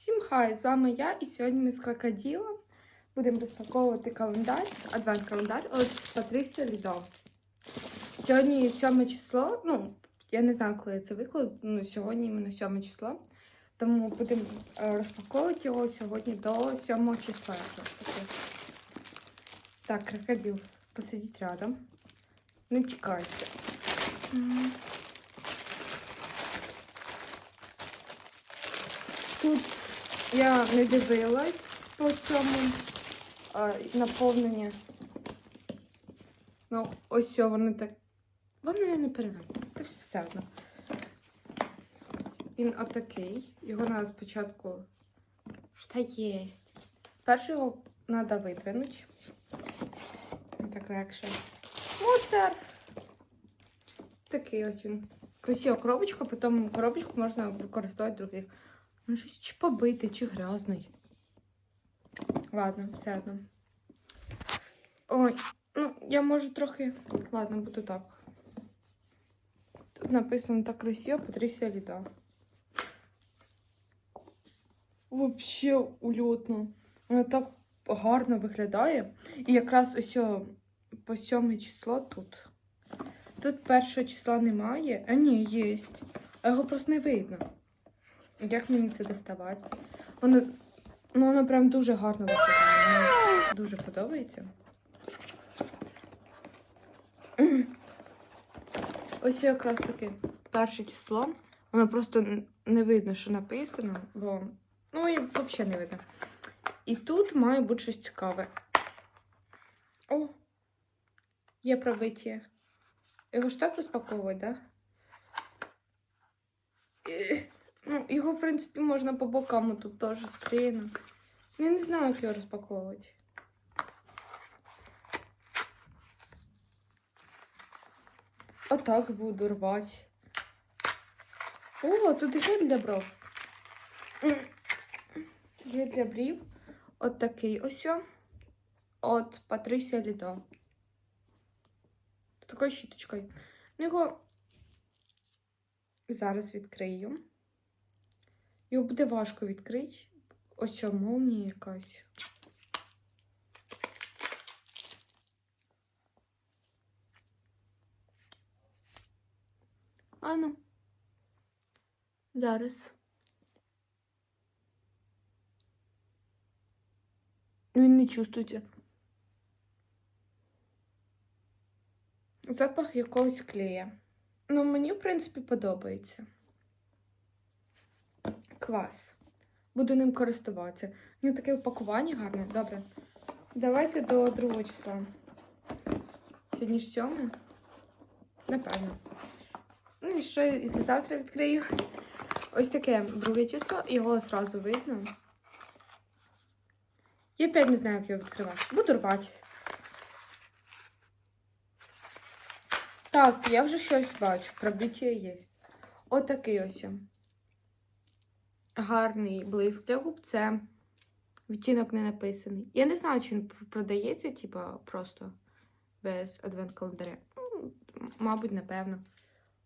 Всім хай! З вами я і сьогодні ми з крокодилом будемо розпаковувати календар, адвент календар от Патрісія Лідо. Сьогодні 7 число, ну, я не знаю, коли я це викладу, ну, сьогодні іменно 7 число. Тому будемо е, розпаковувати його сьогодні до 7 числа. Так, крокодил, посидіть рядом. Не тікайте. Тут я не дивилась по цьому а, наповнення. Ну, ось що вони так. Вони не перевернуть. Та все одно. Він отакий. Його треба спочатку. Що єсть. Спершу його треба видвинути. Так легше. Мусор. Такий ось він. Красива коробочка, потім коробочку можна використовувати других. Ну, щось чи побитий, чи грязний. Ладно, все одно. Ой, ну, я можу трохи. Ладно, буду так. Тут написано так красиво Патрісія Ліда. Вообще ульотно. Вона так гарно виглядає. І якраз ось о, по сьоме число тут. Тут першого числа немає. А ні, є. А його просто не видно. Як мені це доставати? Воно, ну, воно прям дуже гарно виглядає. Дуже подобається. Ось якраз таки перше число. Воно просто не видно, що написано, бо ну і взагалі не видно. І тут має бути щось цікаве. О! Є пробиття. Його ж так розпаковувати, так? Да? Ну, його, в принципі, можна по бокам тут теж склеєно. Ну, я не знаю, як його розпаковувати. Отак буду рвати. О, тут гель для бров. Гель для брів. От такий ось. От Патрисія Лідо. З такою щіточкою. Ну, його зараз відкрию. Його буде важко відкрити. Ось що, молнія якась. А ну. Зараз. Він не чувствується. Запах якогось клея. Ну, мені, в принципі, подобається. Клас. Буду ним користуватися. У нього таке упакування гарне. Добре. Давайте до другого числа. Сьогодні ж сьоме? Напевно. Ну і що і завтра відкрию. Ось таке друге число, його одразу видно. Я опять не знаю, як його відкривати. Буду рвати. Так, я вже щось бачу. Пробиття є. Отакий ось. Гарний блиск для губ. Це відтінок не написаний. Я не знаю, чи він продається, типа, просто без адвент календаря. Ну, мабуть, напевно.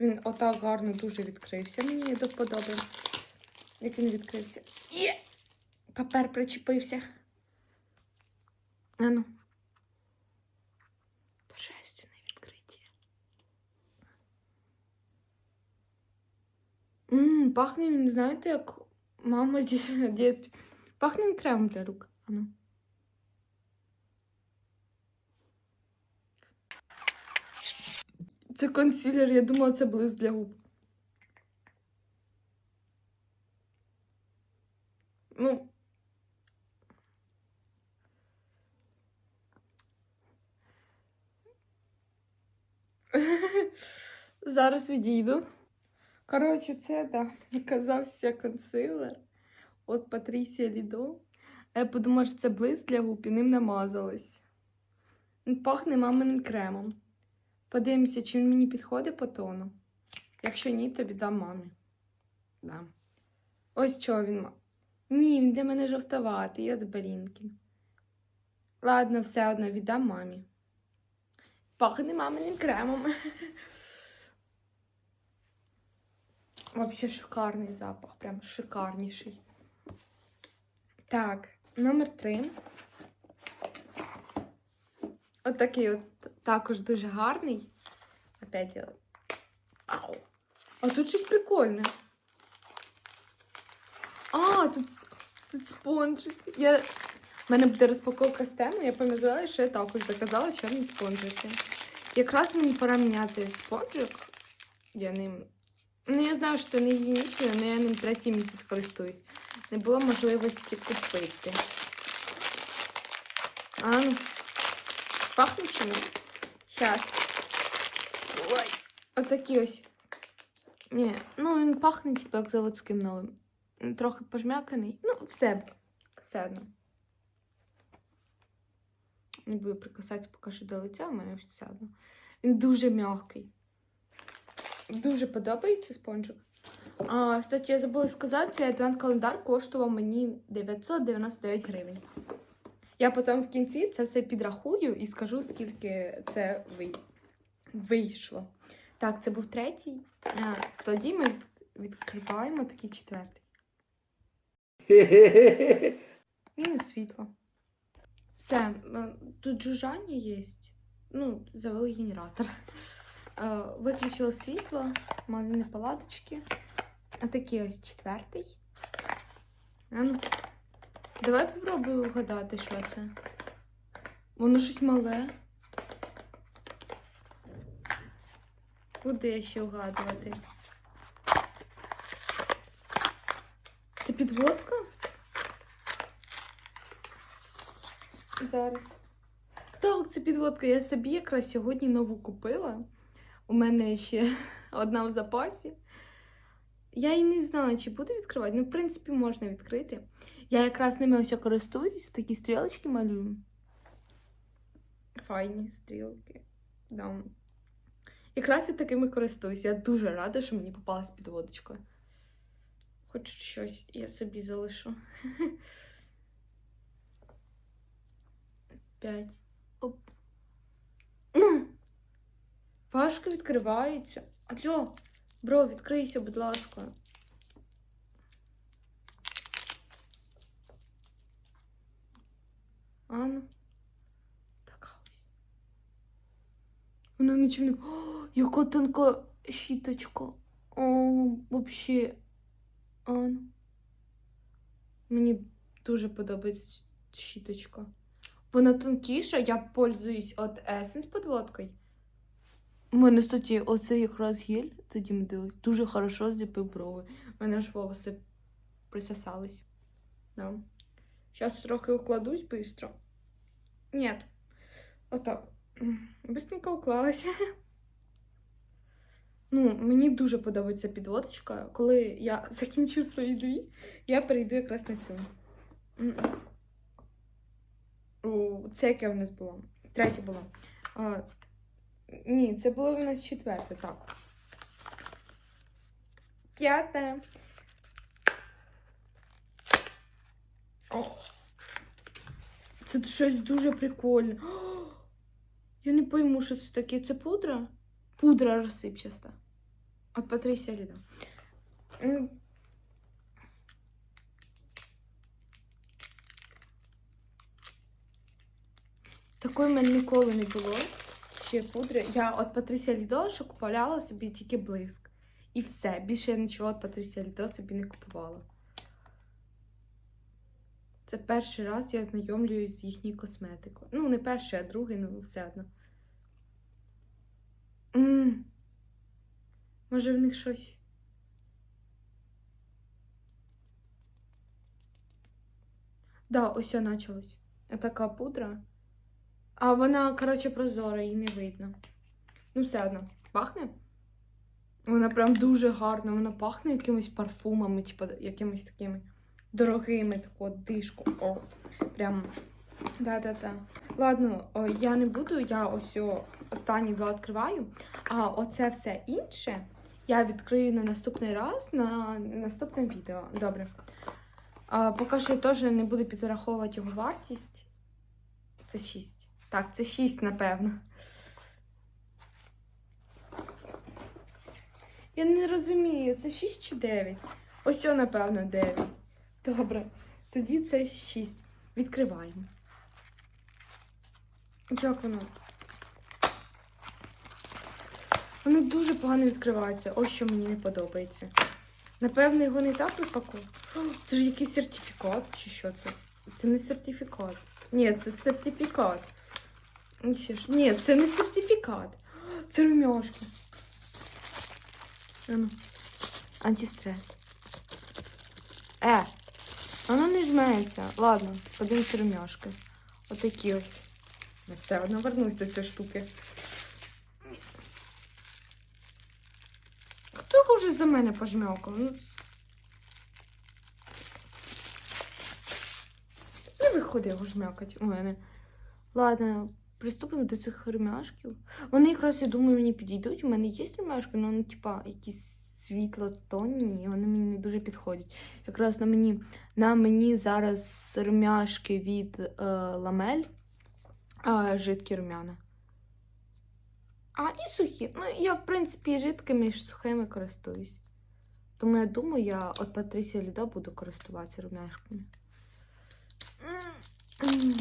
Він отак гарно дуже відкрився. Мені до вподоби. Як він відкрився. Є! Папер причепився. Ану. Торжественне відкриття. Ммм, пахне він, знаєте, як мама з дитинстві. Пахне він кремом для рук. Ану. Це консилер, я думала, це блиск для губ. Ну. Зараз відійду. Коротше, це да, оказався консилер от Патрісія Лідо. А я подумала, що це блиск для губ і ним намазалась. Він пахне маминим кремом. Подивимося, чи він мені підходить по тону. Якщо ні, то віддам мамі. Да. Ось що він. ма- Ні, він для мене жовтоватий, от Балінкін. Ладно, все одно віддам мамі. Пахне маминим кремом. Вообще шикарний запах, прям шикарніший. Так, номер три. От такий от також дуже гарний. Опять я. Ау. А тут щось прикольне. А, тут, тут спонжик. Я... У мене буде розпаковка з теми. Я пам'ятаю, що я також заказала чорні спонжики. Якраз мені пора міняти спонжик. Я ним. Ну, я знаю, що це не гігієнічно, але я ним третій місяць користуюсь. Не було можливості купити. А ну. Пахне чимось? Щас. Ой. Отакі ось. Ні, ну він пахне, типу, як заводським новим. Трохи пожмяканий. Ну, все. Все одно. Не буду прикасатися поки що до лиця, в мене все одно. Він дуже м'який. Дуже подобається спонжик. А, кстати, я забула сказати, цей адвент-календар коштував мені 999 гривень. Я потім в кінці це все підрахую і скажу, скільки це ви- вийшло. Так, це був третій. А, тоді ми від- відкриваємо такий четвертий. Мінус світло. Все, тут жужжання є. Ну, завели генератор. Е, Виключили світло, малині палаточки. А такий ось четвертий. Ну, давай попробую вгадати, що це. Воно щось мале. Куди я ще вгадувати? Це підводка? Зараз. Так, це підводка. Я собі якраз сьогодні нову купила. У мене ще одна в запасі. Я і не знаю, чи буду відкривати. Ну, в принципі, можна відкрити. Я якраз ними ось користуюсь, такі стрілочки малюю. Файні стрілки. Да. Якраз я такими користуюсь. Я дуже рада, що мені попалась підводочка. Хоч щось я собі залишу. П'ять. Оп. Важко відкривається. Алло, бро, відкрийся, будь ласка. Ану. Така ось. Вона нічим не. О, яка тонка щіточка. О, вообще. Ану. Мені дуже подобається щіточка. Вона тонкіша, я пользуюсь от Essence подводкою. У мене, кстати, оце якраз гель, тоді ми дивились, дуже хорошо зліпив брови. У мене ж волоси присосались. Да. Зараз трохи укладусь швидко. Ні. Отак. Быстренько уклалася. Ну, мені дуже подобається підводочка. Коли я закінчу свої дві, я перейду якраз на цю. О, це яке в нас було? Третє було. Ні, це було в нас четверте, так. П'яте. О. Це щось дуже прикольне. Я не пойму, що це таке. Це пудра? Пудра розсипчаста. От Патрісія Ліда. Такої в мене ніколи не було. Ще пудри. Я от Патрісія Лідо, що купувала собі тільки блиск. І все. Більше я нічого від Патрісія Лідо собі не купувала. Це перший раз я знайомлююсь з їхньою косметикою. Ну, не перший, а другий, ну все одно. м Може, в них щось. Да, ось все почалось. Така пудра. А вона, коротше, прозора, її не видно. Ну, все одно. Пахне? Вона прям дуже гарна. Вона пахне якимись парфумами, типу, якимись такими дорогими, таку дишку. О, прям. Да-да-да. Ладно, о, я не буду, я ось останні два відкриваю. А оце все інше я відкрию на наступний раз, на наступному відео. Добре. А, поки що я теж не буду підраховувати його вартість. Це 6. Так, це 6, напевно. Я не розумію, це 6 чи 9? Ось, о, напевно, 9. Добре. Тоді це 6. Відкриваємо. Як воно? Воно дуже погано відкривається. Ось що мені не подобається. Напевно, його не так розпакував. Це ж якийсь сертифікат, чи що це? Це не сертифікат. Ні, це сертифікат. Ні, це не сертифікат. Це румяшки. Ану. Антистрес. Е, воно не жметься. Ладно, подивимося румяшки. Отакі ось. Я все одно вернусь до цієї штуки. Хто його вже за мене пожмякав? Ну, не виходить його жмякать у мене. Ладно, приступимо до цих румяшків. Вони якраз, я думаю, мені підійдуть. У мене є румяшки, але вони, типа, якісь світло-тонні, вони мені не дуже підходять. Якраз на мені, на мені зараз румяшки від е, ламель, а, жидкі румяна. А, і сухі. Ну, я, в принципі, і жидкими, і сухими користуюсь. Тому я думаю, я від Патрісія Лідо буду користуватися румяшками. М.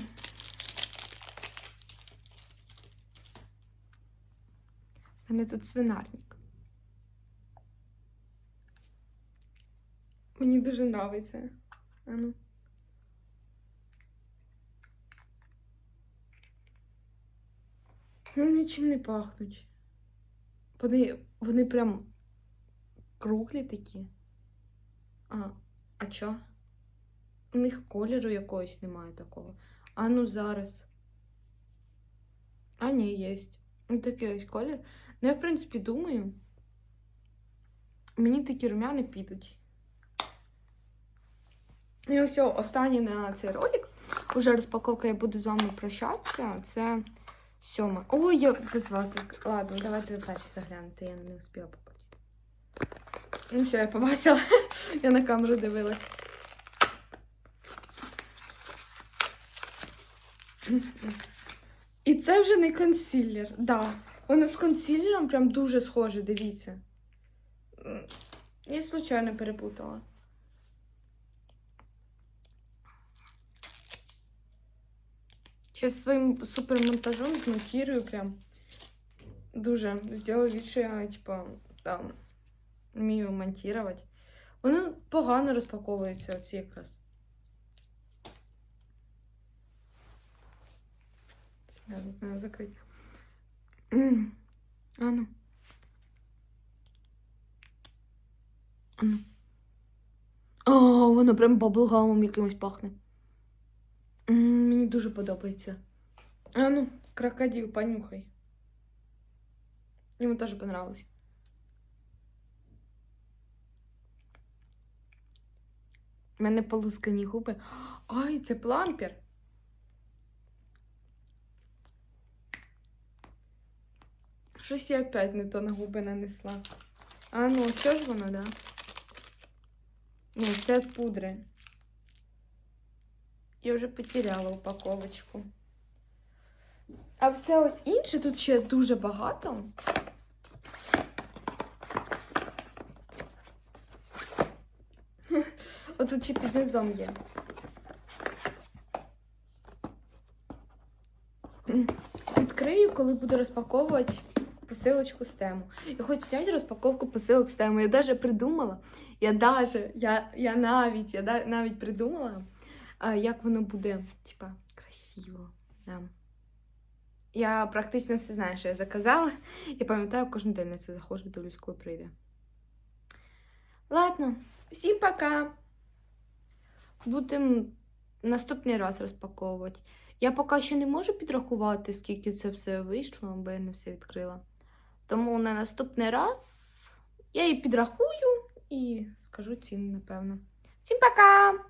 У мене тут свинарник. Мені дуже подобається. А ну. Ну, нічим не пахнуть. Вони, вони прям круглі такі. А, а чо? У них кольору якогось немає такого. А ну зараз. А, ні, є. Ну, такий ось колір. Ну, я, в принципі, думаю. Мені такі румяни підуть. І ось останній на цей ролик. Уже розпаковка, я буду з вами прощатися. Це сьома. Ой, я без вас. Ладно, давайте ви перші заглянете, я не успіла побачити. Ну все, я побачила. я на камеру дивилась. І це вже не консилер. Да. Воно з консилером прям дуже схоже, дивіться. Я случайно перепутала. Сейчас своїм супермонтажом змонтирую прям. Дуже. Сделаю вид, що я, типа, там вмію монтувати. Воно погано розпаковується оці якраз. Надо, надо закрити. М. А ну. Ну. О, воно прям баблгамом якимось пахне. М, Мені дуже подобається. А ну, крокодил, понюхай. Йому теж понравилось. У мене полускані губи. Ай, це плампер. Щось я опять не то на губи нанесла. А ну, все ж воно, да? Ні, це пудри. Я вже потеряла упаковочку. А все ось інше тут ще дуже багато. Отут ще під низом є. Відкрию, коли буду розпаковувати посилочку з тему. Я хочу зняти розпаковку посилок з тему. Я навіть придумала. Я даже, я, я навіть, я да- навіть придумала, як воно буде, типа, красиво. Да. Я практично все знаю, що я заказала. Я пам'ятаю, кожен день на це заходжу, дивлюсь, коли прийде. Ладно, всім пока. Будемо наступний раз розпаковувати. Я поки що не можу підрахувати, скільки це все вийшло, бо я не все відкрила. Тому на наступний раз я її підрахую і скажу цін, напевно. Всім пока!